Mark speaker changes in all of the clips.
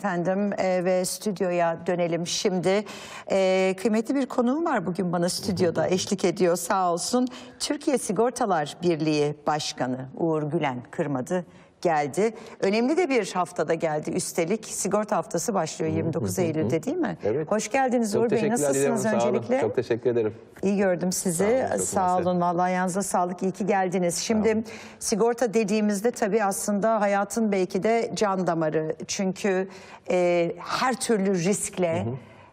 Speaker 1: Efendim e, ve stüdyoya dönelim şimdi. E, kıymetli bir konuğum var bugün bana stüdyoda eşlik ediyor sağ olsun. Türkiye Sigortalar Birliği Başkanı Uğur Gülen Kırmadı geldi. Önemli de bir haftada geldi üstelik. Sigorta haftası başlıyor 29 Eylül'de değil mi?
Speaker 2: Evet.
Speaker 1: Hoş geldiniz Uğur Bey. Nasılsınız
Speaker 2: olun.
Speaker 1: öncelikle?
Speaker 2: Çok teşekkür ederim.
Speaker 1: İyi gördüm sizi.
Speaker 2: Sağ olun, çok
Speaker 1: Sağ olun. Vallahi ayağınıza sağlık. İyi ki geldiniz. Şimdi sigorta dediğimizde tabii aslında hayatın belki de can damarı. Çünkü e, her türlü riskle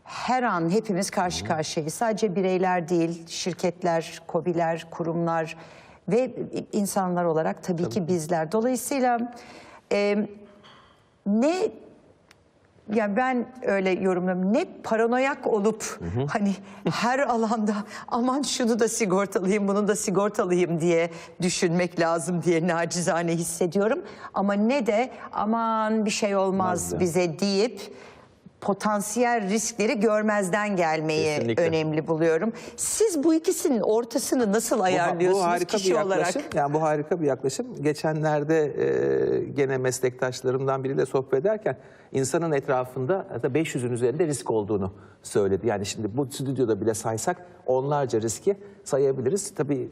Speaker 1: her an hepimiz karşı karşıyayız. Sadece bireyler değil, şirketler, kobiler, kurumlar ve insanlar olarak tabii, ki bizler. Dolayısıyla e, ne ya ben öyle yorumluyorum. Ne paranoyak olup hani her alanda aman şunu da sigortalıyım, bunu da sigortalıyım diye düşünmek lazım diye nacizane hissediyorum. Ama ne de aman bir şey olmaz
Speaker 2: ya.
Speaker 1: bize deyip potansiyel riskleri görmezden gelmeyi
Speaker 2: Kesinlikle.
Speaker 1: önemli buluyorum. Siz bu ikisinin ortasını nasıl
Speaker 2: Bu,
Speaker 1: ayarlıyorsunuz
Speaker 2: bu harika bir
Speaker 1: kişi olarak?
Speaker 2: yaklaşım. Yani bu harika bir yaklaşım. Geçenlerde e, gene meslektaşlarımdan biriyle sohbet ederken insanın etrafında hatta 500'ün üzerinde risk olduğunu söyledi. Yani şimdi bu stüdyoda bile saysak onlarca riski sayabiliriz. Tabii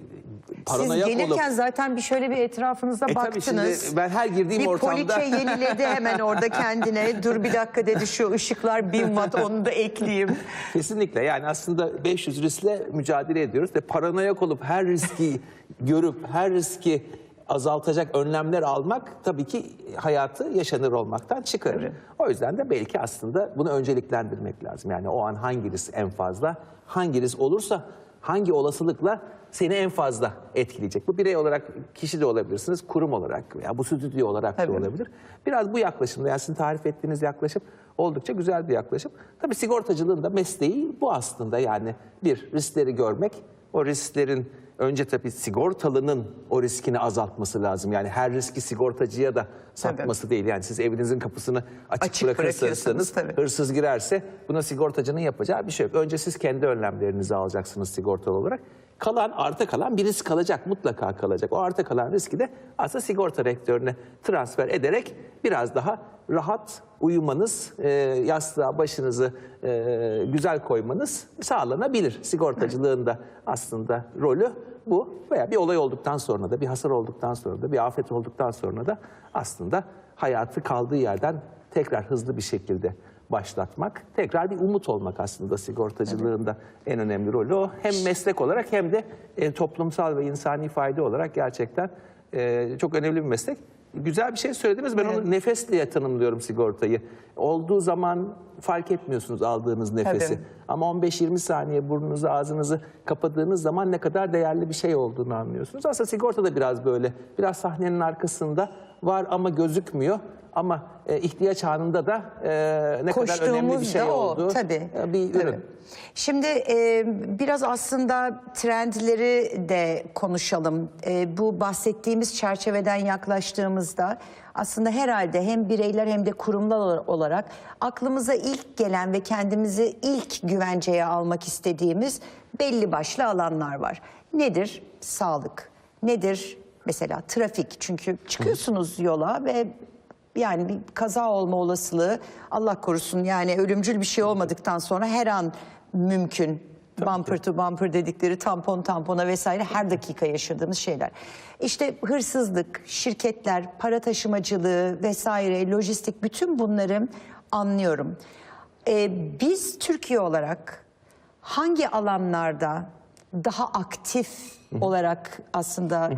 Speaker 1: Siz
Speaker 2: paranoyak
Speaker 1: gelirken
Speaker 2: olup
Speaker 1: zaten bir şöyle bir etrafınıza
Speaker 2: E tabii
Speaker 1: baktınız.
Speaker 2: şimdi ben her girdiğim
Speaker 1: bir
Speaker 2: ortamda-
Speaker 1: poliçe yeniledi hemen orada kendine. Dur bir dakika dedi şu ışıklar bin watt onu da ekleyeyim.
Speaker 2: Kesinlikle yani aslında 500 riskle mücadele ediyoruz ve paranoyak olup her riski görüp her riski azaltacak önlemler almak tabii ki hayatı yaşanır olmaktan çıkarır. O yüzden de belki aslında bunu önceliklendirmek lazım. Yani o an hangi risk en fazla, hangi risk olursa hangi olasılıkla seni en fazla etkileyecek. Bu birey olarak kişi de olabilirsiniz, kurum olarak veya bu stüdyo olarak
Speaker 1: Tabii.
Speaker 2: da olabilir. Biraz bu yaklaşımda yani sizin tarif ettiğiniz yaklaşım oldukça güzel bir yaklaşım. Tabii sigortacılığın da mesleği bu aslında yani bir riskleri görmek, o risklerin önce tabii sigortalının o riskini azaltması lazım. Yani her riski sigortacıya da satması değil. Yani siz evinizin kapısını açık,
Speaker 1: Açık
Speaker 2: bırakırsanız
Speaker 1: tabii.
Speaker 2: hırsız girerse buna sigortacının yapacağı bir şey yok. Önce siz kendi önlemlerinizi alacaksınız sigortalı olarak. Kalan, arta kalan bir risk kalacak, mutlaka kalacak. O arta kalan riski de aslında sigorta rektörüne transfer ederek biraz daha rahat uyumanız, e, yastığa başınızı e, güzel koymanız sağlanabilir. Sigortacılığın da aslında rolü bu. Veya bir olay olduktan sonra da, bir hasar olduktan sonra da, bir afet olduktan sonra da aslında hayatı kaldığı yerden tekrar hızlı bir şekilde başlatmak, tekrar bir umut olmak aslında sigortacılığında en önemli rolü o. Hem meslek olarak hem de e, toplumsal ve insani fayda olarak gerçekten e, çok önemli bir meslek. Güzel bir şey söylediniz. Ben onu nefes diye tanımlıyorum sigortayı. Olduğu zaman fark etmiyorsunuz aldığınız nefesi.
Speaker 1: Tabii.
Speaker 2: Ama 15-20 saniye burnunuzu ağzınızı kapadığınız zaman ne kadar değerli bir şey olduğunu anlıyorsunuz. Aslında sigorta da biraz böyle. Biraz sahnenin arkasında var ama gözükmüyor. Ama e, ihtiyaç anında da e, ne kadar önemli bir şey
Speaker 1: da o
Speaker 2: oldu.
Speaker 1: tabii.
Speaker 2: e, bir ürün.
Speaker 1: Tabii. Şimdi e, biraz aslında trendleri de konuşalım. E, bu bahsettiğimiz çerçeveden yaklaştığımızda aslında herhalde hem bireyler hem de kurumlar olarak aklımıza ilk gelen ve kendimizi ilk güvenceye almak istediğimiz belli başlı alanlar var. Nedir? Sağlık. Nedir? Mesela trafik. Çünkü çıkıyorsunuz yola ve yani bir kaza olma olasılığı Allah korusun yani ölümcül bir şey olmadıktan sonra her an mümkün. bumper to bumper dedikleri tampon tampona vesaire her dakika yaşadığımız şeyler. İşte hırsızlık, şirketler, para taşımacılığı vesaire, lojistik bütün bunları anlıyorum. Ee, biz Türkiye olarak hangi alanlarda daha aktif olarak aslında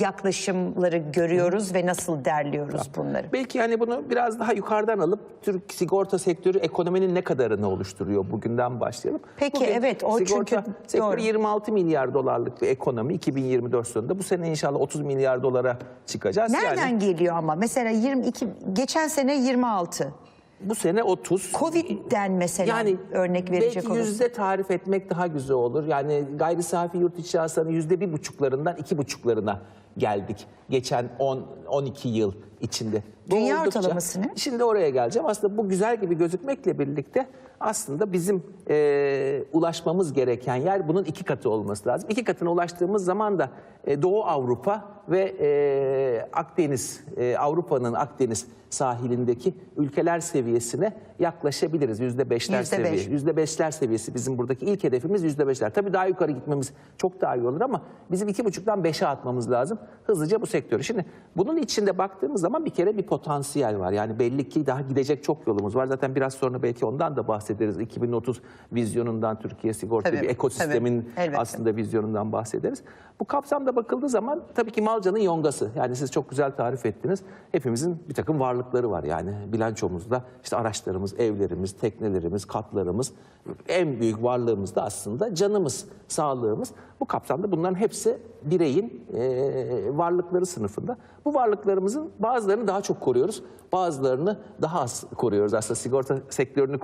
Speaker 1: yaklaşımları görüyoruz ve nasıl derliyoruz bunları?
Speaker 2: Belki hani bunu biraz daha yukarıdan alıp Türk sigorta sektörü ekonominin ne kadarını oluşturuyor bugünden başlayalım.
Speaker 1: Peki, evet, o
Speaker 2: sigorta
Speaker 1: çünkü
Speaker 2: sektörü
Speaker 1: doğru.
Speaker 2: 26 milyar dolarlık bir ekonomi 2024 sonunda. Bu sene inşallah 30 milyar dolara çıkacağız.
Speaker 1: Nereden
Speaker 2: Yani
Speaker 1: geliyor ama? Mesela 22 geçen sene 26.
Speaker 2: bu sene 30.
Speaker 1: Covid'den mesela
Speaker 2: Yani
Speaker 1: örnek verecek
Speaker 2: belki yüzde tarif etmek daha güzel olur. Yani gayri safi yurt içi hasılanın yüzde bir buçuklarından iki buçuklarına geldik. geçen 10 12 yıl içinde.
Speaker 1: Dünya
Speaker 2: oldukça-
Speaker 1: ortalaması ne?
Speaker 2: Şimdi oraya geleceğim. Aslında bu güzel gibi gözükmekle birlikte aslında bizim e, ulaşmamız gereken yer bunun iki katı olması lazım. İki katına ulaştığımız zaman da e, Doğu Avrupa ve e, Akdeniz, e, Avrupa'nın Akdeniz sahilindeki ülkeler seviyesine yaklaşabiliriz. Yüzde beşler
Speaker 1: Yüzde beş.
Speaker 2: seviye. Yüzde beşler seviyesi bizim buradaki ilk hedefimiz yüzde beşler. Tabii daha yukarı gitmemiz çok daha iyi olur ama bizim iki buçuktan beşe atmamız lazım hızlıca bu sektörü. Şimdi bunun içinde baktığımız zaman bir kere bir potansiyel var. Yani belli ki daha gidecek çok yolumuz var. Zaten biraz sonra belki ondan da bahsederiz. 2030 vizyonundan Türkiye sigorta
Speaker 1: Tabii,
Speaker 2: bir ekosistemin
Speaker 1: tabii, elbette.
Speaker 2: aslında vizyonundan bahsederiz. Bu kapsamda bakıldığı zaman tabii ki malcanın yongası. Yani siz çok güzel tarif ettiniz. Hepimizin bir takım varlıkları var. Yani bilançomuzda işte araçlarımız, evlerimiz, teknelerimiz, katlarımız en büyük varlığımız da aslında canımız, sağlığımız. Bu kapsamda bunların hepsi bireyin eee, varlıkları sınıfında. Bu varlıklarımızın bazılarını daha çok koruyoruz, bazılarını daha az koruyoruz. Aslında sigorta sektörünü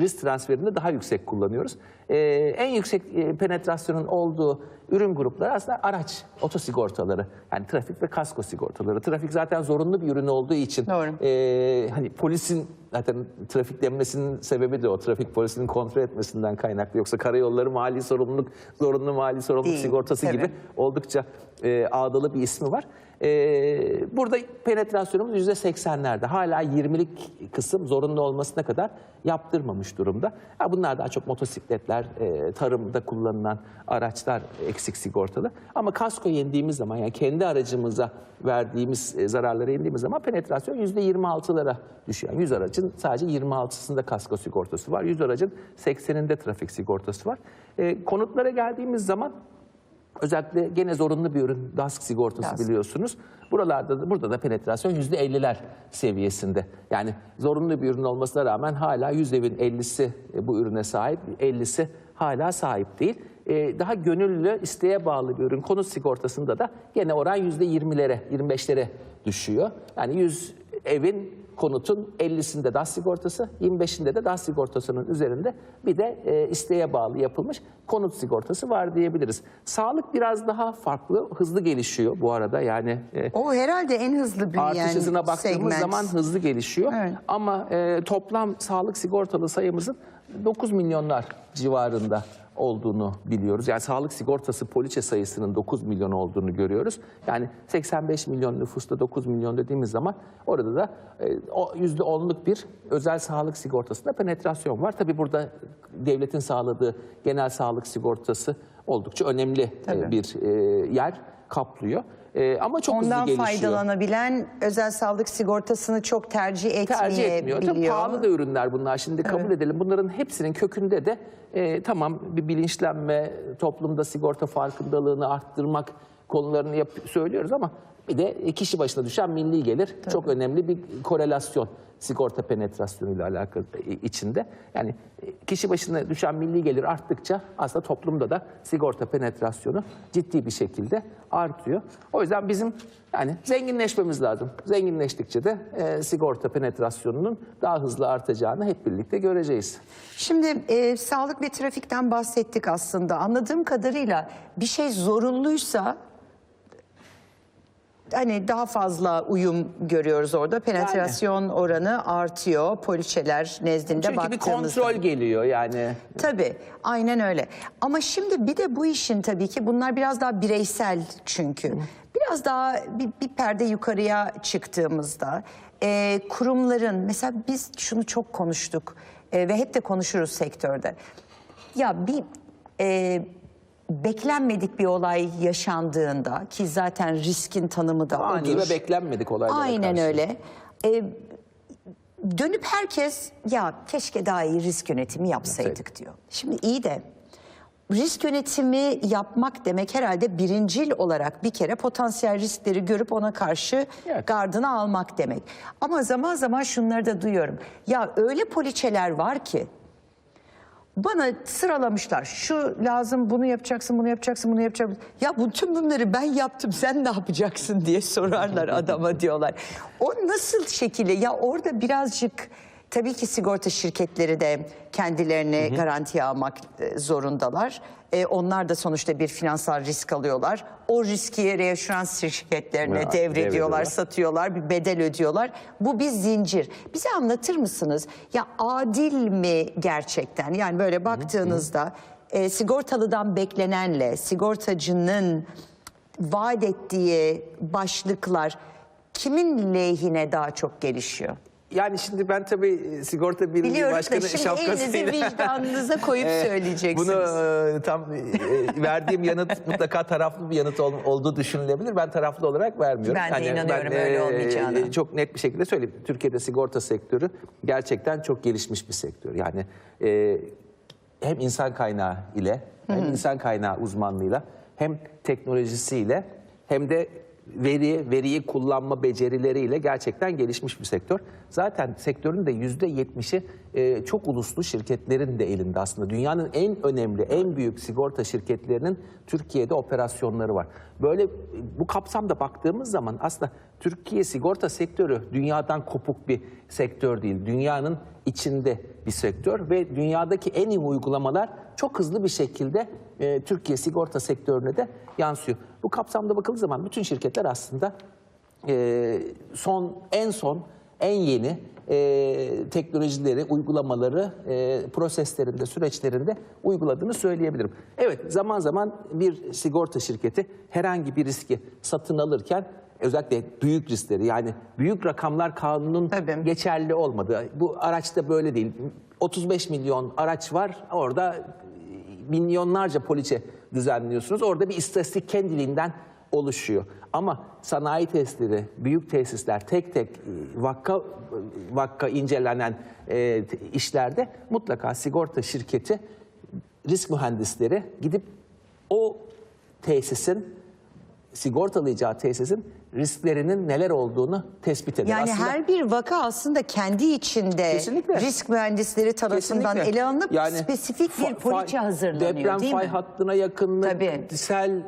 Speaker 2: risk transferini daha yüksek kullanıyoruz. Eee, en yüksek e, penetrasyonun olduğu ürün grupları aslında araç, otosigortaları. Yani trafik ve kasko sigortaları. Trafik zaten zorunlu bir ürün olduğu için
Speaker 1: Doğru.
Speaker 2: ee, hani polisin zaten trafik denmesinin sebebi de o. Trafik polisinin kontrol etmesinden kaynaklı. Yoksa karayolları mali sorumluluk, zorunlu mali sorumluluk
Speaker 1: Değil,
Speaker 2: sigortası
Speaker 1: tabii.
Speaker 2: gibi oldukça e, ağdalı bir ismi var. E, burada penetrasyonumuz yüzde seksenlerde. Hala 20'lik kısım zorunlu olmasına kadar yaptırmamış durumda. Ha, bunlar daha çok motosikletler, e, tarımda kullanılan araçlar eksik sigortalı. Ama kasko yendiğimiz zaman yani kendi aracımıza verdiğimiz e, zararlara indiğimiz zaman penetrasyon yüzde 26'lara düşüyor. Yani 100 aracın sadece 26'sında kasko sigortası var. 100 aracın 80'inde trafik sigortası var. E, konutlara geldiğimiz zaman Özellikle gene zorunlu bir ürün DASK sigortası
Speaker 1: DASK.
Speaker 2: biliyorsunuz. Buralarda da, burada da penetrasyon yüzde 50'ler seviyesinde. Yani zorunlu bir ürün olmasına rağmen hala 100 evin 50'si e, bu ürüne sahip, 50'si hala sahip değil. Ee, daha gönüllü, isteğe bağlı bir ürün konut sigortasında da gene oran yüzde 20'lere, 25'lere düşüyor. Yani 100 evin konutun 50'sinde DAS sigortası, 25'inde de DAS sigortasının üzerinde bir de e, isteğe bağlı yapılmış konut sigortası var diyebiliriz. Sağlık biraz daha farklı, hızlı gelişiyor bu arada. Yani e,
Speaker 1: O herhalde en hızlı büyüyen
Speaker 2: artış hızına baktığımız
Speaker 1: segment.
Speaker 2: zaman hızlı gelişiyor.
Speaker 1: Evet.
Speaker 2: Ama e, toplam sağlık sigortalı sayımızın 9 milyonlar civarında olduğunu biliyoruz. Yani sağlık sigortası poliçe sayısının 9 milyon olduğunu görüyoruz. Yani 85 milyon nüfusta 9 milyon dediğimiz zaman orada da e, o %10'luk bir özel sağlık sigortasında penetrasyon var. Tabii burada devletin sağladığı genel sağlık sigortası oldukça önemli e,
Speaker 1: Tabii.
Speaker 2: bir e, yer kaplıyor. E, ama çok
Speaker 1: Ondan
Speaker 2: hızlı gelişiyor.
Speaker 1: faydalanabilen özel sağlık sigortasını çok tercih
Speaker 2: tercih etmiyor.
Speaker 1: etmeyebiliyor.
Speaker 2: Tabii pahalı da ürünler bunlar. Şimdi kabul edelim. Bunların hepsinin kökünde de e, tamam bir bilinçlenme, toplumda sigorta farkındalığını arttırmak konularını yap, söylüyoruz ama bir de kişi başına düşen milli gelir çok önemli bir korelasyon sigorta penetrasyonuyla alakalı içinde. Yani e, kişi başına düşen milli gelir arttıkça aslında toplumda da sigorta penetrasyonu ciddi bir şekilde artıyor. O yüzden bizim yani zenginleşmemiz lazım. Zenginleştikçe de e, sigorta penetrasyonunun daha hızlı artacağını hep birlikte göreceğiz.
Speaker 1: Şimdi e, sağlık ve trafikten bahsettik aslında. Anladığım kadarıyla bir şey zorunluysa hani daha fazla uyum görüyoruz orada. Penetrasyon oranı artıyor poliçeler nezdinde
Speaker 2: Çünkü bir
Speaker 1: baktığımızda.
Speaker 2: kontrol geliyor yani.
Speaker 1: Tabii, aynen öyle. Ama şimdi bir de bu işin tabii ki bunlar biraz daha bireysel çünkü. Biraz daha bir, bir perde yukarıya çıktığımızda e, kurumların mesela biz şunu çok konuştuk e, ve hep de konuşuruz sektörde. Ya bir e, beklenmedik bir olay yaşandığında ki zaten riskin tanımı da
Speaker 2: Ani
Speaker 1: odur.
Speaker 2: ve beklenmedik olaylara
Speaker 1: Aynen
Speaker 2: karşı.
Speaker 1: öyle. E, dönüp herkes ya keşke daha iyi risk yönetimi yapsaydık diyor. Şimdi iyi de risk yönetimi yapmak demek herhalde birincil olarak bir kere potansiyel riskleri görüp ona karşı
Speaker 2: Evet.
Speaker 1: gardını almak demek. Ama zaman zaman şunları da duyuyorum. Ya öyle poliçeler var ki bana sıralamışlar. Şu lazım, bunu yapacaksın, bunu yapacaksın, bunu yapacaksın. Ya bütün bunları ben yaptım, sen ne yapacaksın diye sorarlar adama diyorlar. O nasıl şekilde? Ya orada birazcık Tabii ki sigorta şirketleri de kendilerini garantiye almak e, zorundalar. E, onlar da sonuçta bir finansal risk alıyorlar. O riski reaşürans şirketlerine
Speaker 2: Ya,
Speaker 1: devrediyorlar,
Speaker 2: devrediyorlar.
Speaker 1: satıyorlar, bir bedel ödüyorlar. Bu bir zincir. Bize anlatır mısınız? Ya adil mi gerçekten? Yani böyle baktığınızda e, sigortalıdan beklenenle sigortacının vaat ettiği başlıklar kimin lehine daha çok gelişiyor?
Speaker 2: Yani şimdi ben tabii e, sigorta birliği
Speaker 1: Biliyoruz da
Speaker 2: başkanı
Speaker 1: şimdi
Speaker 2: şapkasıyla...
Speaker 1: elinizi vicdanınıza koyup
Speaker 2: Ee,
Speaker 1: söyleyeceksiniz.
Speaker 2: Bunu e, tam e, verdiğim yanıt mutlaka taraflı bir yanıt ol- olduğu düşünülebilir. Ben taraflı olarak vermiyorum.
Speaker 1: Ben de inanıyorum öyle olmayacağına.
Speaker 2: Çok net bir şekilde söyleyeyim. Türkiye'de sigorta sektörü gerçekten çok gelişmiş bir sektör. Yani e, hem insan kaynağı ile hem insan kaynağı uzmanlığıyla hem teknolojisiyle hem de veri, veriyi kullanma becerileriyle gerçekten gelişmiş bir sektör. Zaten sektörün de yüzde yetmişi e, çok uluslu şirketlerin de elinde aslında. Dünyanın en önemli, en büyük sigorta şirketlerinin Türkiye'de operasyonları var. Böyle bu kapsamda baktığımız zaman aslında Türkiye sigorta sektörü dünyadan kopuk bir sektör değil. Dünyanın içinde bir sektör ve dünyadaki en iyi uygulamalar çok hızlı bir şekilde e, Türkiye sigorta sektörüne de yansıyor. Bu kapsamda bakıldığı zaman bütün şirketler aslında e, son en son en yeni e, teknolojileri, uygulamaları e, proseslerinde, süreçlerinde uyguladığını söyleyebilirim. Evet zaman zaman bir sigorta şirketi herhangi bir riski satın alırken özellikle büyük riskleri yani büyük rakamlar kanunun
Speaker 1: Tabii.
Speaker 2: geçerli olmadı. Bu araçta böyle değil. 35 milyon araç var orada milyonlarca poliçe düzenliyorsunuz. Orada bir istatistik kendiliğinden oluşuyor. Ama sanayi tesisleri, büyük tesisler tek tek e, vakka vakka incelenen e, işlerde mutlaka sigorta şirketi risk mühendisleri gidip o tesisin sigortalayacağı tesisin risklerinin neler olduğunu tespit eder.
Speaker 1: Yani
Speaker 2: Aslında-
Speaker 1: her bir vaka aslında kendi içinde
Speaker 2: Kesinlikle.
Speaker 1: risk mühendisleri tarafından
Speaker 2: Kesinlikle.
Speaker 1: ele alınıp
Speaker 2: Yani
Speaker 1: spesifik bir poliçe
Speaker 2: fay-
Speaker 1: hazırlanıyor
Speaker 2: Deprem
Speaker 1: değil
Speaker 2: fay
Speaker 1: mi?
Speaker 2: hattına yakınlık,
Speaker 1: Tabii.
Speaker 2: sel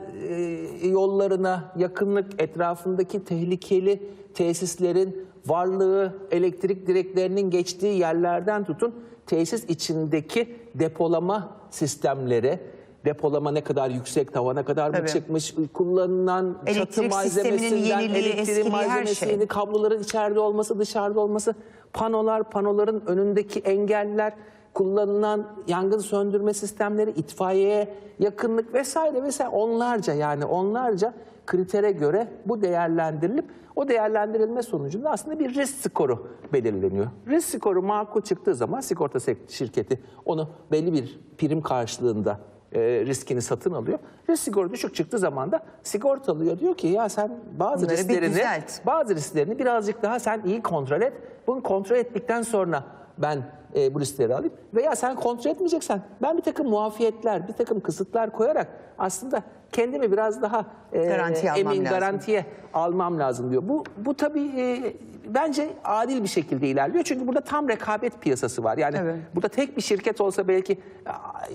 Speaker 2: e, yollarına yakınlık, etrafındaki tehlikeli tesislerin varlığı, elektrik direklerinin geçtiği yerlerden tutun tesis içindeki depolama sistemleri, depolama ne kadar yüksek, tavana kadar mı
Speaker 1: Tabii.
Speaker 2: çıkmış, kullanılan çatı
Speaker 1: Elektrik sisteminin
Speaker 2: malzemesinden,
Speaker 1: yeniliği,
Speaker 2: elektrik
Speaker 1: eskiliği, her şey.
Speaker 2: kabloların içeride olması, dışarıda olması, panolar, panoların önündeki engeller, kullanılan yangın söndürme sistemleri, itfaiyeye yakınlık vesaire vesaire onlarca yani onlarca kritere göre bu değerlendirilip o değerlendirilme sonucunda aslında bir risk skoru belirleniyor. Risk skoru makul çıktığı zaman sigorta şirketi onu belli bir prim karşılığında e, riskini satın alıyor. Risk skoru düşük çıktığı zaman da sigortalıyor diyor ki ya sen bazı
Speaker 1: Bunları bir
Speaker 2: risklerini
Speaker 1: düzelt.
Speaker 2: bazı risklerini birazcık daha sen iyi kontrol et. Bunu kontrol ettikten sonra ben e, bu riskleri alayım. Veya sen kontrol etmeyeceksen ben bir takım muafiyetler, bir takım kısıtlar koyarak aslında kendimi biraz daha e,
Speaker 1: Garantiye almam
Speaker 2: emin,
Speaker 1: lazım.
Speaker 2: garantiye almam lazım diyor. Bu, bu tabii e, bence adil bir şekilde ilerliyor. Çünkü burada tam rekabet piyasası var. Yani
Speaker 1: Evet.
Speaker 2: burada tek bir şirket olsa belki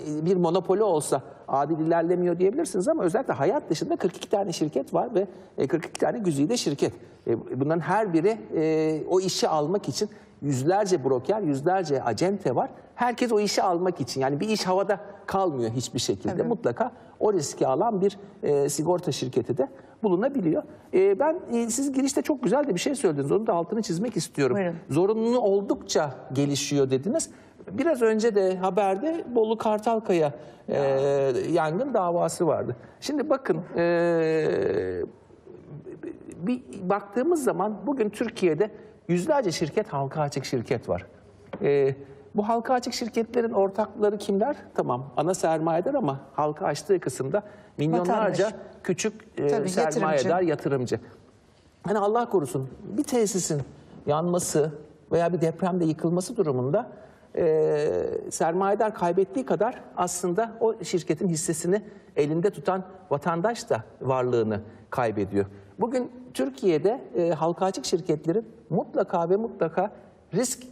Speaker 2: bir monopoli olsa adil ilerlemiyor diyebilirsiniz ama özellikle hayat dışında 42 tane şirket var ve e, 42 tane güzide şirket. E, Bunların her biri e, o işi almak için yüzlerce broker, yüzlerce acente var. Herkes o işi almak için yani bir iş havada kalmıyor hiçbir şekilde. Mutlaka o riski alan bir e, sigorta şirketi de bulunabiliyor. E, ben e, siz girişte çok güzel de bir şey söylediniz. Onu da altını çizmek istiyorum.
Speaker 1: Buyurun.
Speaker 2: Zorunlu oldukça gelişiyor dediniz. Biraz önce de haberde Bolu Kartalkaya e, yangın davası vardı. Şimdi bakın e, bir baktığımız zaman bugün Türkiye'de yüzlerce şirket halka açık şirket var. E, bu halka açık şirketlerin ortakları kimler? Tamam ana sermayedar ama halka açtığı kısımda milyonlarca
Speaker 1: Vatandaş.
Speaker 2: küçük e,
Speaker 1: Tabii,
Speaker 2: sermayedar
Speaker 1: yatırımcı.
Speaker 2: yatırımcı. Hani Allah korusun bir tesisin yanması veya bir depremde yıkılması durumunda e, sermayedar kaybettiği kadar aslında o şirketin hissesini elinde tutan vatandaş da varlığını kaybediyor. Bugün Türkiye'de e, halka açık şirketlerin mutlaka ve mutlaka risk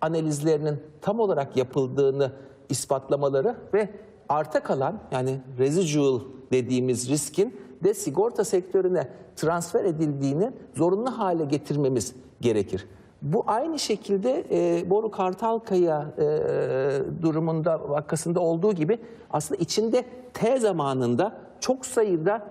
Speaker 2: analizlerinin tam olarak yapıldığını ispatlamaları ve arta kalan yani residual dediğimiz riskin de sigorta sektörüne transfer edildiğini zorunlu hale getirmemiz gerekir. Bu aynı şekilde e, Boru Kartalkaya e, durumunda vakasında olduğu gibi aslında içinde T zamanında çok sayıda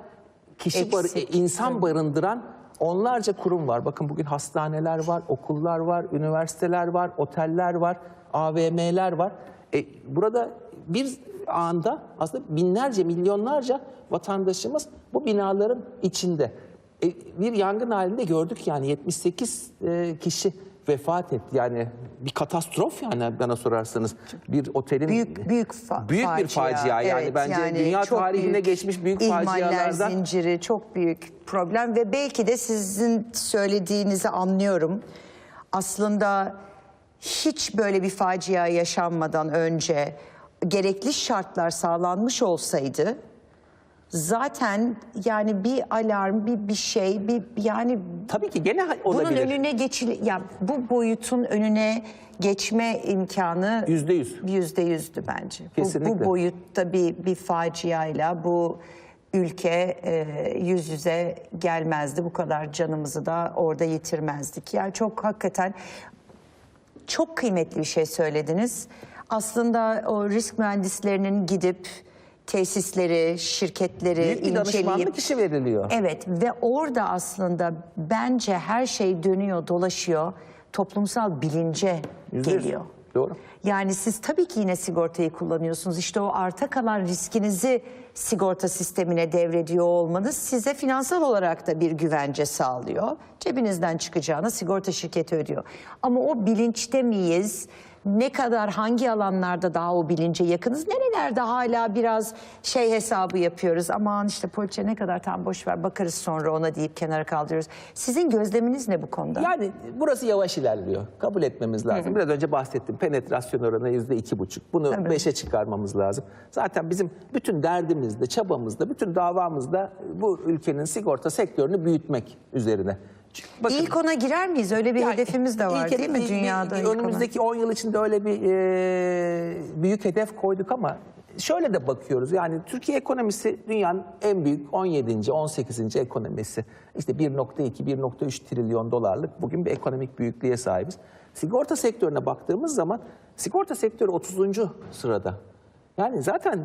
Speaker 2: kişi e, insan barındıran onlarca kurum var. Bakın bugün hastaneler var, okullar var, üniversiteler var, oteller var, AVM'ler var. E, burada bir anda aslında binlerce, milyonlarca vatandaşımız bu binaların içinde. E, bir yangın halinde gördük yani 78 e, kişi vefat etti. Yani bir katastrof yani bana sorarsanız. Bir otelin
Speaker 1: Büyük büyük fa-
Speaker 2: büyük
Speaker 1: facia.
Speaker 2: bir facia yani
Speaker 1: Evet,
Speaker 2: bence dünya
Speaker 1: çok
Speaker 2: tarihinde geçmiş büyük facialardan
Speaker 1: zinciri çok büyük problem ve belki de sizin söylediğinizi anlıyorum. Aslında hiç böyle bir facia yaşanmadan önce gerekli şartlar sağlanmış olsaydı zaten yani bir alarm, bir bir şey, bir yani
Speaker 2: tabii ki gene ha-
Speaker 1: bunun
Speaker 2: olabilir.
Speaker 1: önüne geçil ya bu boyutun önüne geçme imkanı
Speaker 2: Yüzde yüz.
Speaker 1: yüzde yüzdü bence. Bu,
Speaker 2: Kesinlikle.
Speaker 1: bu boyutta bir bir faciayla bu ülke e, yüz yüze gelmezdi. Bu kadar canımızı da orada yitirmezdik. Yani çok hakikaten çok kıymetli bir şey söylediniz. Aslında o risk mühendislerinin gidip tesisleri, şirketleri
Speaker 2: Büyük bir danışmanlık işi veriliyor.
Speaker 1: Evet ve orada aslında bence her şey dönüyor, dolaşıyor. Toplumsal bilince
Speaker 2: Yüzde yüz.
Speaker 1: geliyor.
Speaker 2: Doğru.
Speaker 1: Yani siz tabii ki yine sigortayı kullanıyorsunuz. İşte o arta kalan riskinizi sigorta sistemine devrediyor olmanız size finansal olarak da bir güvence sağlıyor. Cebinizden çıkacağını sigorta şirketi ödüyor. Ama o bilinçte miyiz? Ne kadar hangi alanlarda daha o bilince yakınız? Nerelerde hala biraz şey hesabı yapıyoruz. Aman işte poliçe ne kadar tam boş ver bakarız sonra ona deyip kenara kaldırıyoruz. Sizin gözleminiz ne bu konuda?
Speaker 2: Yani burası yavaş ilerliyor. Kabul etmemiz lazım. Biraz önce bahsettim. Penetrasyon oranı yüzde iki buçuk. Bunu
Speaker 1: Tabii.
Speaker 2: beşe çıkarmamız lazım. Zaten bizim bütün derdimizde, çabamızda, bütün davamızda bu ülkenin sigorta sektörünü büyütmek üzerine. Bakın,
Speaker 1: İlk ona girer miyiz? Öyle bir
Speaker 2: Yani
Speaker 1: hedefimiz de var
Speaker 2: ilk-
Speaker 1: değil mi
Speaker 2: ilk-
Speaker 1: dünyada? ilk ona?
Speaker 2: önümüzdeki 10 yıl içinde öyle bir e, büyük hedef koyduk ama şöyle de bakıyoruz. Yani Türkiye ekonomisi dünyanın en büyük 17. 18. ekonomisi. İşte 1.2 1.3 trilyon dolarlık bugün bir ekonomik büyüklüğe sahibiz. Sigorta sektörüne baktığımız zaman sigorta sektörü 30. sırada. Yani zaten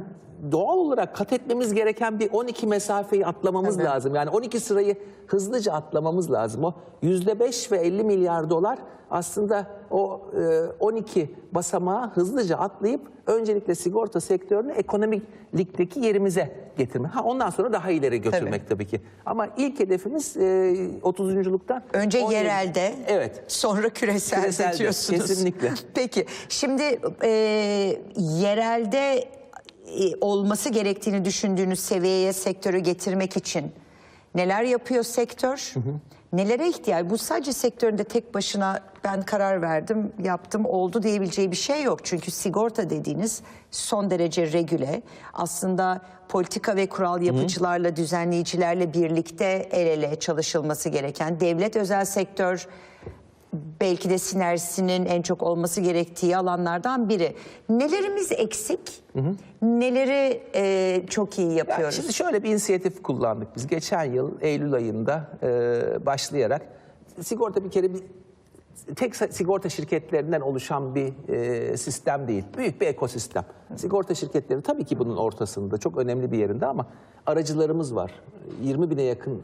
Speaker 2: doğal olarak kat etmemiz gereken bir 12 mesafeyi atlamamız
Speaker 1: Tabii.
Speaker 2: lazım. Yani 12 sırayı hızlıca atlamamız lazım. O %5 ve 50 milyar dolar aslında o e, 12 basamağı hızlıca atlayıp öncelikle sigorta sektörünü ekonomik ligdeki yerimize getirme. Ha ondan sonra daha ileri götürmek tabii, ki. Ama ilk hedefimiz e, 30'unculuktan
Speaker 1: Önce
Speaker 2: 17
Speaker 1: yerelde,
Speaker 2: Evet.
Speaker 1: sonra küreselde,
Speaker 2: Küreselde,
Speaker 1: diyorsunuz.
Speaker 2: kesinlikle.
Speaker 1: Peki, şimdi e, yerelde e, olması gerektiğini düşündüğünüz seviyeye sektörü getirmek için neler yapıyor sektör? Nelere ihtiyaç? Bu sadece sektöründe tek başına ben karar verdim, yaptım, oldu diyebileceği bir şey yok. Çünkü sigorta dediğiniz son derece regüle. Aslında politika ve kural yapıcılarla, düzenleyicilerle birlikte el ele çalışılması gereken devlet özel sektör belki de sinerjisinin en çok olması gerektiği alanlardan biri. Nelerimiz eksik? Neleri e, çok iyi
Speaker 2: Yani
Speaker 1: yapıyoruz?
Speaker 2: şimdi şöyle bir inisiyatif kullandık biz. Geçen yıl Eylül ayında e, başlayarak sigorta bir kere bir tek sigorta şirketlerinden oluşan bir e, sistem değil. Büyük bir ekosistem. Sigorta şirketleri tabii ki bunun ortasında çok önemli bir yerinde ama aracılarımız var. 20 bine yakın e,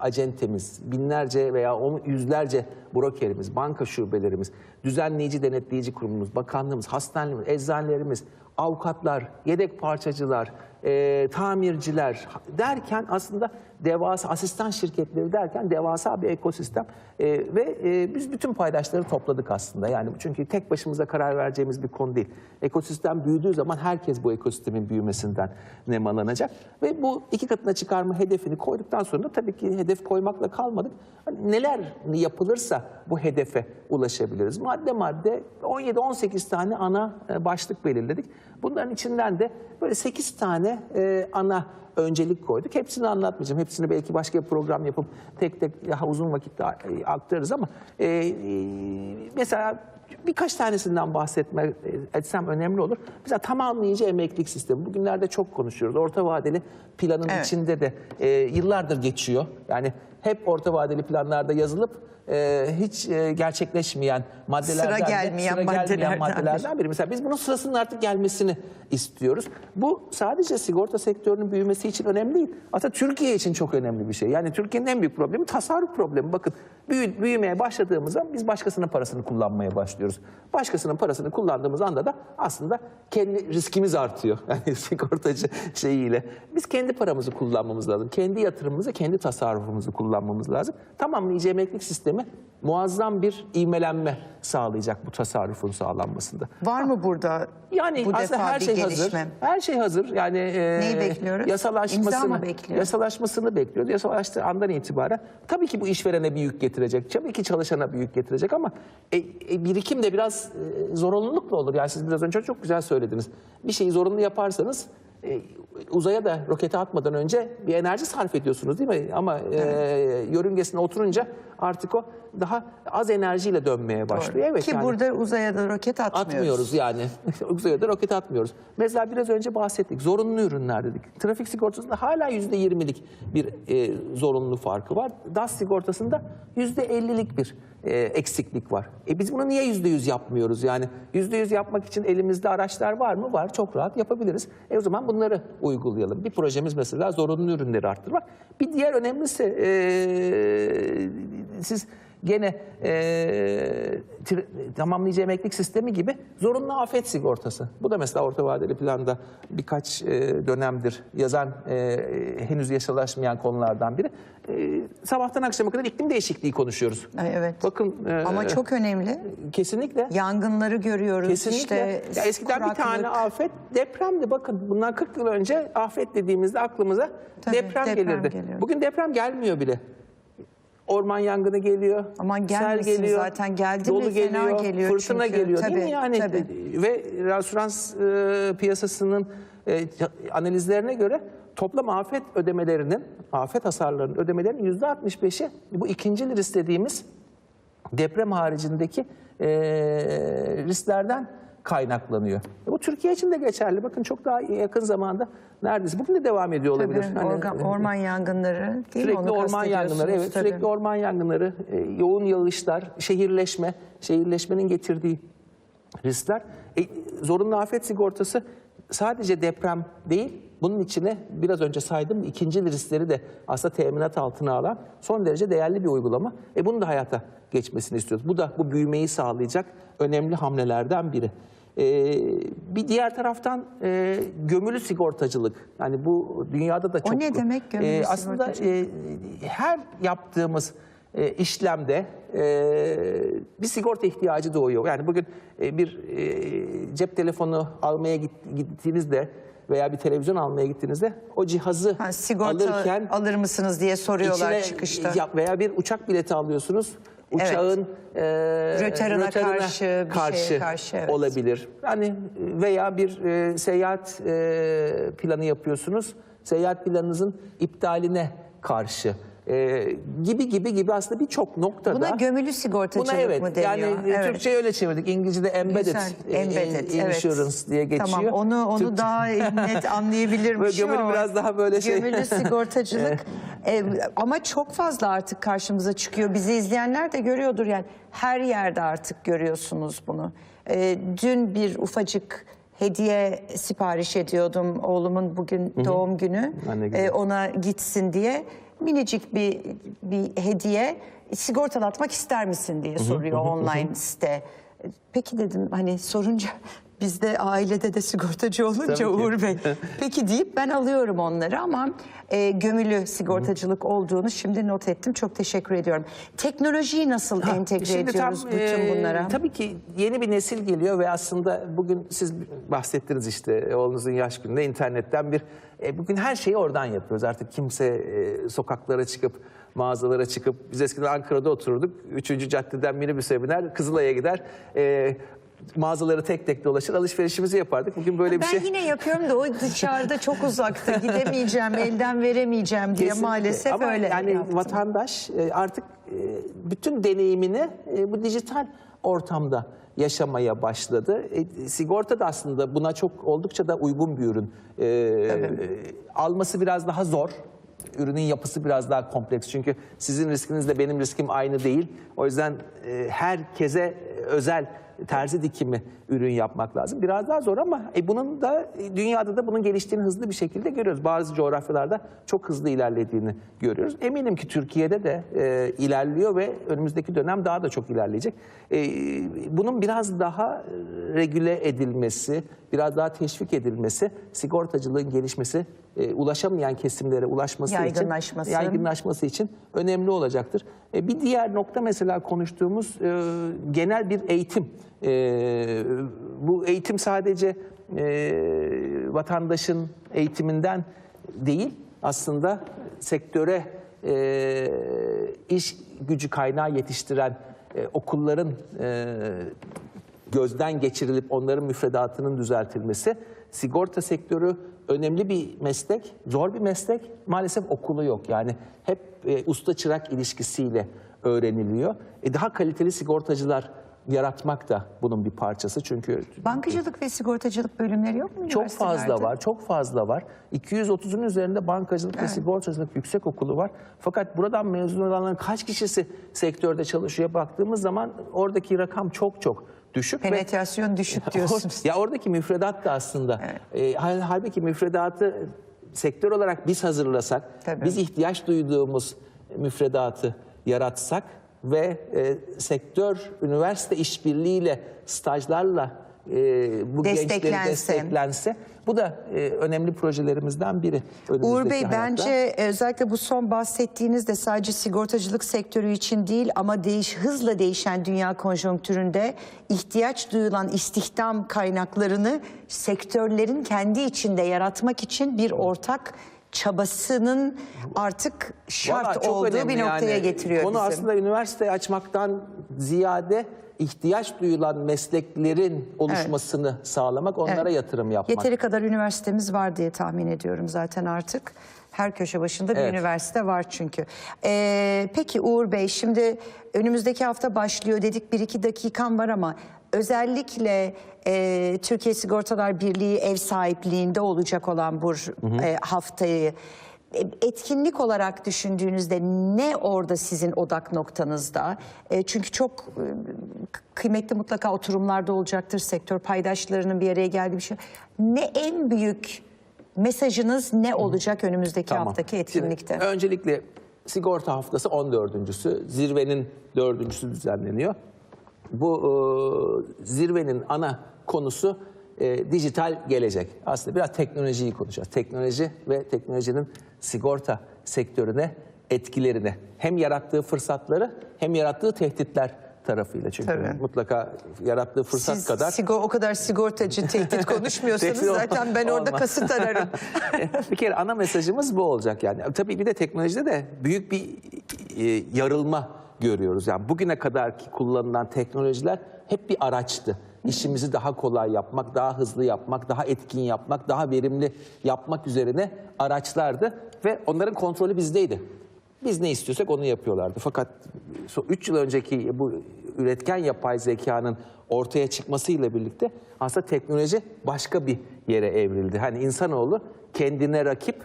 Speaker 2: acentemiz, binlerce veya on, yüzlerce brokerimiz, banka şubelerimiz, düzenleyici denetleyici kurumumuz, bakanlığımız, hastanelerimiz, eczanelerimiz, avukatlar, yedek parçacılar, e, tamirciler derken aslında devasa asistan şirketleri derken devasa bir ekosistem E, ve e, biz bütün paydaşları topladık aslında yani çünkü tek başımıza karar vereceğimiz bir konu değil. Ekosistem büyüdüğü zaman herkes bu ekosistemin büyümesinden nemalanacak ve bu iki katına çıkarma hedefini koyduktan sonra tabii ki hedef koymakla kalmadık. Hani neler yapılırsa bu hedefe ulaşabiliriz. Madde madde 17-18 tane ana e, başlık belirledik. Bunların içinden de böyle 8 tane e, ana öncelik koyduk. Hepsini anlatmayacağım. Hepsini belki başka bir program yapıp tek tek daha uzun vakitte aktarırız ama e, e, mesela birkaç tanesinden bahsetmek e, etsem önemli olur. Mesela tamamlayıcı emeklilik sistemi. Bugünlerde çok konuşuyoruz. Orta vadeli planın
Speaker 1: Evet.
Speaker 2: içinde de e, yıllardır geçiyor. Yani hep orta vadeli planlarda yazılıp e, hiç e, gerçekleşmeyen maddelerden
Speaker 1: Sıra gelmeyen
Speaker 2: sıra gelmeyen
Speaker 1: maddelerden
Speaker 2: maddelerden biri. Mesela biz bunun sırasının artık gelmesini istiyoruz. Bu sadece sigorta sektörünün büyümesi için önemli değil. Aslında Türkiye için çok önemli bir şey. Yani Türkiye'nin en büyük problemi tasarruf problemi. Bakın büyü- büyümeye başladığımızda biz başkasının parasını kullanmaya başlıyoruz. Başkasının parasını kullandığımız anda da aslında kendi riskimiz artıyor. Yani sigortacı şeyiyle. Biz kendi paramızı kullanmamız lazım. Kendi yatırımımızı, kendi tasarrufumuzu kullanmamız lazım. Tamamlayıcı emeklilik sistemi muazzam bir ivmelenme sağlayacak bu tasarrufun sağlanmasında.
Speaker 1: Var mı burada
Speaker 2: Yani
Speaker 1: bu
Speaker 2: aslında
Speaker 1: defa
Speaker 2: her
Speaker 1: bir
Speaker 2: şey hazır.
Speaker 1: gelişme?
Speaker 2: Her şey hazır. Yani e,
Speaker 1: Neyi bekliyoruz?
Speaker 2: Yasalaşmasını,
Speaker 1: bekliyoruz?
Speaker 2: Yasalaşmasını bekliyoruz. Yasalaştığı andan itibaren tabii ki bu işverene bir yük getirecek. Tabii ki çalışana bir yük getirecek ama e, e, birikim de biraz e, zorunlulukla olur. Yani siz biraz önce çok güzel söylediniz. Bir şeyi zorunlu yaparsanız e, uzaya da rokete atmadan önce bir enerji sarf ediyorsunuz değil mi? Ama e, yörüngesine oturunca artık o daha az enerjiyle dönmeye başlıyor. Evet,
Speaker 1: Ki
Speaker 2: yani-
Speaker 1: burada uzaya da roket atmıyoruz.
Speaker 2: Atmıyoruz yani. Uzaya da roket atmıyoruz. Mesela biraz önce bahsettik. Zorunlu ürünler dedik. Trafik sigortasında hala yüzde yirmilik bir e, zorunlu farkı var. DAS sigortasında yüzde ellilik bir e, eksiklik var. E biz bunu niye yüzde yüz yapmıyoruz? Yani yüzde yüz yapmak için elimizde araçlar var mı? Var. Çok rahat yapabiliriz. E o zaman bunları uygulayalım. Bir projemiz mesela zorunlu ürünleri arttırmak. Bir diğer önemlisi e, siz gene e, tamamlayıcı emeklilik sistemi gibi zorunlu afet sigortası. Bu da mesela orta vadeli planda birkaç e, dönemdir yazan e, henüz yasalaşmayan konulardan biri. E, sabahtan akşama kadar iklim değişikliği konuşuyoruz.
Speaker 1: Ay, evet.
Speaker 2: Bakın e,
Speaker 1: Ama çok önemli.
Speaker 2: kesinlikle
Speaker 1: Yangınları görüyoruz.
Speaker 2: Kesinlikle.
Speaker 1: işte
Speaker 2: ya eskiden bir tane
Speaker 1: kuraklık.
Speaker 2: afet depremdi. Bakın bundan 40 yıl önce afet dediğimizde aklımıza
Speaker 1: Tabii,
Speaker 2: deprem,
Speaker 1: deprem
Speaker 2: gelirdi.
Speaker 1: geliyor.
Speaker 2: Bugün deprem gelmiyor bile. Orman yangını geliyor.
Speaker 1: Aman
Speaker 2: sel
Speaker 1: gelmesin
Speaker 2: geliyor.
Speaker 1: zaten. Geldi mi
Speaker 2: dolu
Speaker 1: fena
Speaker 2: geliyor,
Speaker 1: geliyor
Speaker 2: fırtına
Speaker 1: çünkü.
Speaker 2: geliyor değil
Speaker 1: Tabii,
Speaker 2: mi yani?
Speaker 1: tabii.
Speaker 2: Ve reasürans e, piyasasının e, analizlerine göre toplam afet ödemelerinin, afet hasarlarının ödemelerinin yüzde 65'i bu ikinci risk dediğimiz deprem haricindeki e, risklerden kaynaklanıyor. E, Bu Türkiye için de geçerli. Bakın çok daha yakın zamanda neredeyse bugün de devam ediyor
Speaker 1: Tabii,
Speaker 2: olabilir. Hani,
Speaker 1: organ- orman yangınları değil?
Speaker 2: Sürekli
Speaker 1: Onu
Speaker 2: orman yangınları, evet
Speaker 1: tabii.
Speaker 2: sürekli orman yangınları, e, yoğun yağışlar, şehirleşme, şehirleşmenin getirdiği riskler. E, zorunlu afet sigortası sadece deprem değil, bunun içine biraz önce saydığım ikinci riskleri de aslında teminat altına alan son derece değerli bir uygulama. E bunu da hayata geçmesini istiyoruz. Bu da bu büyümeyi sağlayacak önemli hamlelerden biri. E, bir diğer taraftan e, gömülü sigortacılık. Yani bu dünyada da çok...
Speaker 1: ne demek gömülü
Speaker 2: E, aslında
Speaker 1: sigortacılık?
Speaker 2: e, her yaptığımız e, işlemde e, bir sigorta ihtiyacı doğuyor. Yani bugün e, bir e, cep telefonu almaya git- gittiğinizde veya bir televizyon almaya gittiğinizde o cihazı
Speaker 1: Ha, sigorta
Speaker 2: alırken
Speaker 1: alır mısınız diye soruyorlar
Speaker 2: içine
Speaker 1: çıkışta.
Speaker 2: ya- veya bir uçak bileti alıyorsunuz. Uçağın e,
Speaker 1: Rötarına karşı, bir şeye karşı, evet.
Speaker 2: olabilir. Yani veya bir e, seyahat e, planı yapıyorsunuz. Seyahat planınızın iptaline karşı e, gibi gibi gibi aslında birçok noktada.
Speaker 1: Buna gömülü sigortacılık
Speaker 2: Buna evet,
Speaker 1: mı deniyor?
Speaker 2: Yani
Speaker 1: Evet.
Speaker 2: Türkçe öyle çevirdik. İngilizce'de embedded,
Speaker 1: Güzel,
Speaker 2: e,
Speaker 1: embedded,
Speaker 2: e,
Speaker 1: evet.
Speaker 2: insurance diye geçiyor.
Speaker 1: Tamam onu onu
Speaker 2: Türkçe-
Speaker 1: daha net anlayabilirmişim
Speaker 2: Böyle gömülü
Speaker 1: ama
Speaker 2: biraz daha böyle şey.
Speaker 1: Gömülü sigortacılık e, ama çok fazla artık karşımıza çıkıyor. Bizi izleyenler de görüyordur yani her yerde artık görüyorsunuz bunu. E, dün bir ufacık hediye sipariş ediyordum oğlumun bugün doğum günü
Speaker 2: Ha, ne güzel.
Speaker 1: E, ona gitsin diye minicik bir bir hediye sigortalatmak ister misin diye soruyor online site. Peki dedim hani sorunca bizde ailede de sigortacı olunca. Uğur Bey. Peki deyip ben alıyorum onları ama e, gömülü sigortacılık olduğunu şimdi not ettim. Çok teşekkür ediyorum. Teknolojiyi nasıl entegre
Speaker 2: Şimdi
Speaker 1: ediyoruz
Speaker 2: tam,
Speaker 1: bütün
Speaker 2: e,
Speaker 1: bunlara?
Speaker 2: Tabii ki yeni bir nesil geliyor ve aslında bugün siz bahsettiniz işte oğlunuzun yaş gününde internetten bir e, bugün her şeyi oradan yapıyoruz. Artık kimse e, sokaklara çıkıp mağazalara çıkıp biz eskiden Ankara'da otururduk. Üçüncü caddeden minibüse biner Kızılay'a gider. E, mağazaları tek tek dolaşır alışverişimizi yapardık. Bugün böyle bir
Speaker 1: ben
Speaker 2: şey
Speaker 1: yine yapıyorum da o dışarıda çok uzakta gidemeyeceğim, elden veremeyeceğim diye
Speaker 2: Kesinlikle.
Speaker 1: maalesef
Speaker 2: Ama
Speaker 1: öyle
Speaker 2: yani
Speaker 1: yaptım.
Speaker 2: vatandaş e, artık e, bütün deneyimini e, bu dijital ortamda yaşamaya başladı. E, sigorta da aslında buna çok oldukça da uygun bir ürün. E, e, alması biraz daha zor. ürünün yapısı biraz daha kompleks. Çünkü sizin riskinizle benim riskim aynı değil. O yüzden e, herkese özel terzi dikimi ürün yapmak lazım. Biraz daha zor ama e, bunun da e, dünyada da bunun geliştiğini hızlı bir şekilde görüyoruz. Bazı coğrafyalarda çok hızlı ilerlediğini görüyoruz. Eminim ki Türkiye'de de e, ilerliyor ve önümüzdeki dönem daha da çok ilerleyecek. E, bunun biraz daha e, regüle edilmesi, biraz daha teşvik edilmesi, sigortacılığın gelişmesi, e, ulaşamayan kesimlere ulaşması
Speaker 1: Yaygınlaşması.
Speaker 2: için, yaygınlaşması için önemli olacaktır. E, bir diğer nokta mesela konuştuğumuz e, genel bir eğitim. E, bu eğitim sadece e, vatandaşın eğitiminden değil, aslında sektöre e, iş gücü kaynağı yetiştiren e, okulların e, gözden geçirilip onların müfredatının düzeltilmesi. Sigorta sektörü önemli bir meslek, zor bir meslek. Maalesef okulu yok. Yani hep e, usta çırak ilişkisiyle öğreniliyor. E, daha kaliteli sigortacılar yaratmak da bunun bir parçası. Çünkü
Speaker 1: Bankacılık ve sigortacılık bölümleri yok mu
Speaker 2: çok fazla var, çok fazla var. 230'un üzerinde bankacılık ve sigortacılık yüksek okulu var. Fakat buradan mezun olanların kaç kişisi sektörde çalışıyor baktığımız zaman oradaki rakam çok çok düşük. ve-
Speaker 1: Penetrasyon düşük diyorsunuz.
Speaker 2: ya oradaki müfredat da aslında. E, hal- halbuki müfredatı sektör olarak biz hazırlasak,
Speaker 1: Tabii.
Speaker 2: biz ihtiyaç duyduğumuz müfredatı yaratsak ve e, sektör üniversite işbirliğiyle stajlarla e, bu gençleri
Speaker 1: Desteklense.
Speaker 2: bu da e, önemli projelerimizden biri.
Speaker 1: Uğur Bey
Speaker 2: hayatta.
Speaker 1: bence e, özellikle bu son bahsettiğiniz de sadece sigortacılık sektörü için değil ama değiş, hızla değişen dünya konjonktüründe ihtiyaç duyulan istihdam kaynaklarını sektörlerin kendi içinde yaratmak için bir ortak çabasının artık şart
Speaker 2: Vallahi çok
Speaker 1: olduğu
Speaker 2: önemli
Speaker 1: bir noktaya
Speaker 2: yani.
Speaker 1: getiriyor
Speaker 2: Konu
Speaker 1: bizi.
Speaker 2: aslında üniversite açmaktan ziyade ihtiyaç duyulan mesleklerin oluşmasını sağlamak, onlara
Speaker 1: Evet.
Speaker 2: yatırım yapmak.
Speaker 1: Yeteri kadar üniversitemiz var diye tahmin ediyorum zaten artık. Her köşe başında bir
Speaker 2: Evet.
Speaker 1: üniversite var çünkü. Ee, peki Uğur Bey şimdi önümüzdeki hafta başlıyor dedik bir iki dakikam var ama özellikle e, Türkiye Sigortalar Birliği ev sahipliğinde olacak olan bu e, haftayı e, etkinlik olarak düşündüğünüzde ne orada sizin odak noktanızda? E, çünkü çok e, kıymetli mutlaka oturumlarda olacaktır. Sektör paydaşlarının bir araya geldiği bir şey. Ne en büyük mesajınız ne olacak önümüzdeki
Speaker 2: Tamam.
Speaker 1: haftaki etkinlikte?
Speaker 2: Şimdi öncelikle sigorta haftası 14.sü. Zirvenin dördüncüsü düzenleniyor. Bu e, zirvenin ana konusu e, dijital gelecek. Aslında biraz teknolojiyi konuşacağız. Teknoloji ve teknolojinin sigorta sektörüne etkilerini hem yarattığı fırsatları hem yarattığı tehditler tarafıyla. Çünkü
Speaker 1: Tabii.
Speaker 2: mutlaka yarattığı fırsat
Speaker 1: Siz
Speaker 2: kadar
Speaker 1: sigor- o kadar sigortacı tehdit konuşmuyorsanız zaten ben orada kasıt ararım.
Speaker 2: bir kere ana mesajımız bu olacak yani. Tabii bir de teknolojide de büyük bir e, yarılma görüyoruz. Yani bugüne kadar ki kullanılan teknolojiler hep bir araçtı. İşimizi daha kolay yapmak, daha hızlı yapmak, daha etkin yapmak, daha verimli yapmak üzerine araçlardı ve onların kontrolü bizdeydi. Biz ne istiyorsak onu yapıyorlardı. Fakat 3 yıl önceki bu üretken yapay zekanın ortaya çıkmasıyla birlikte aslında teknoloji başka bir yere evrildi. Hani insanoğlu kendine rakip,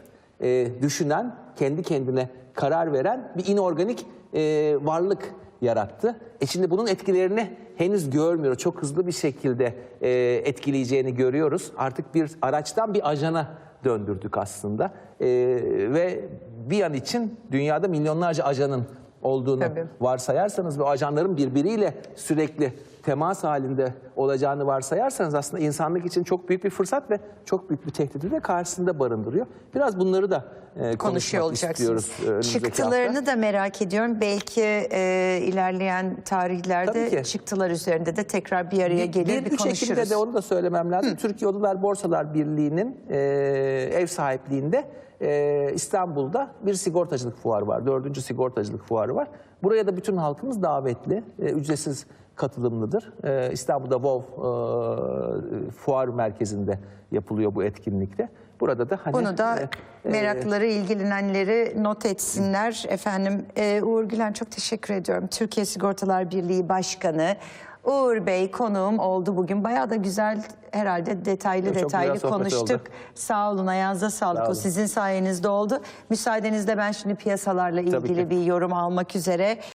Speaker 2: e, düşünen, kendi kendine karar veren bir inorganik e, varlık yarattı. E şimdi bunun etkilerini henüz görmüyoruz. Çok hızlı bir şekilde e, etkileyeceğini görüyoruz. Artık bir araçtan bir ajana döndürdük aslında. E, ve bir an için dünyada milyonlarca ajanın olduğunu
Speaker 1: Tabii.
Speaker 2: varsayarsanız ve ajanların birbiriyle sürekli temas halinde olacağını varsayarsanız aslında insanlık için çok büyük bir fırsat ve çok büyük bir tehdidi de karşısında barındırıyor. Biraz bunları da e,
Speaker 1: konuşuyor
Speaker 2: konuşmak
Speaker 1: olacaksınız.
Speaker 2: istiyoruz e,
Speaker 1: Çıktılarını
Speaker 2: hafta.
Speaker 1: da merak ediyorum. Belki e, ilerleyen tarihlerde çıktılar üzerinde de tekrar bir araya gelir bir,
Speaker 2: bir, bir
Speaker 1: konuşuruz.
Speaker 2: şekilde de onu da söylemem lazım. Türkiye Odalar Borsalar Birliği'nin e, ev sahipliğinde e, İstanbul'da bir sigortacılık fuarı var. Dördüncü sigortacılık fuarı var. Buraya da bütün halkımız davetli. E, ücretsiz katılımlıdır. Ee, İstanbul'da WOW e, fuar merkezinde yapılıyor bu etkinlikte. Burada da hani
Speaker 1: Bunu da
Speaker 2: e, e,
Speaker 1: meraklıları, ilgilenenleri not etsinler. Efendim e, Uğur Gülen çok teşekkür ediyorum. Türkiye Sigortalar Birliği Başkanı. Uğur Bey konuğum oldu bugün. Bayağı da güzel herhalde detaylı
Speaker 2: Çok
Speaker 1: detaylı konuştuk.
Speaker 2: oldu.
Speaker 1: Sağ olun ayağınıza sağlık.
Speaker 2: Sağ
Speaker 1: o
Speaker 2: olun.
Speaker 1: sizin sayenizde oldu. Müsaadenizle ben şimdi piyasalarla ilgili bir yorum almak üzere